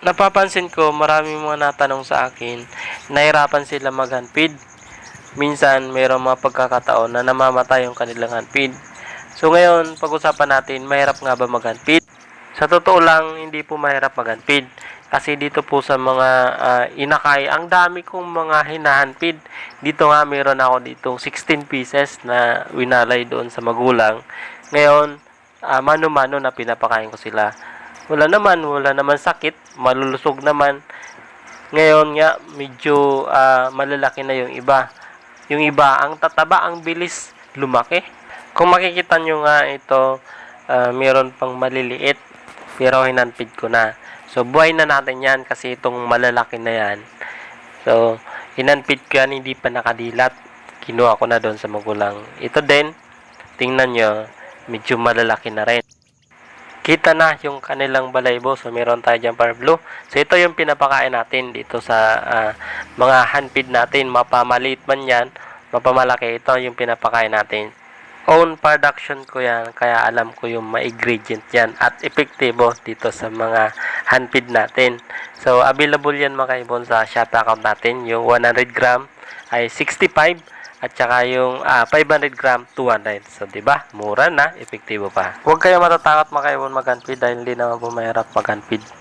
napapansin ko marami mga natanong sa akin, nahirapan sila mag-handpid. Minsan, mayroong mga pagkakataon na namamatay yung kanilang handpid. So ngayon, pag-usapan natin, mahirap nga ba mag-handpid? Sa totoo lang, hindi po mahirap mag-handpid. Kasi dito po sa mga ah, inakay, ang dami kong mga hinahandpid. Dito nga, meron ako ditong 16 pieces na winalay doon sa magulang. Ngayon, ah, mano-mano na pinapakain ko sila. Wala naman, wala naman sakit, malulusog naman. Ngayon nga, medyo ah, malalaki na yung iba. Yung iba, ang tataba, ang bilis lumaki. Kung makikita nyo nga ito, ah, meron pang maliliit, pero hinanpid ko na. So, buhay na natin yan kasi itong malalaki na yan. So, hinanpid ko yan, hindi pa nakadilat. Kinuha ko na doon sa magulang. Ito din, tingnan nyo, medyo malalaki na rin kita na yung kanilang balaybo. So, meron tayo dyan par blue. So, ito yung pinapakain natin dito sa ah, mga handfeed natin. Mapamaliit man yan, mapamalaki. Ito yung pinapakain natin. Own production ko yan, kaya alam ko yung mga ingredient yan at epektibo dito sa mga handfeed natin. So, available yan mga kaibon sa Shopee account natin. Yung 100 gram ay 65 at saka yung ah, 500 gram, 200. So, di ba? Mura na, epektibo pa. Huwag kayo matatakot mga kaibon mag-handfeed dahil hindi naman po mahirap mag-handfeed.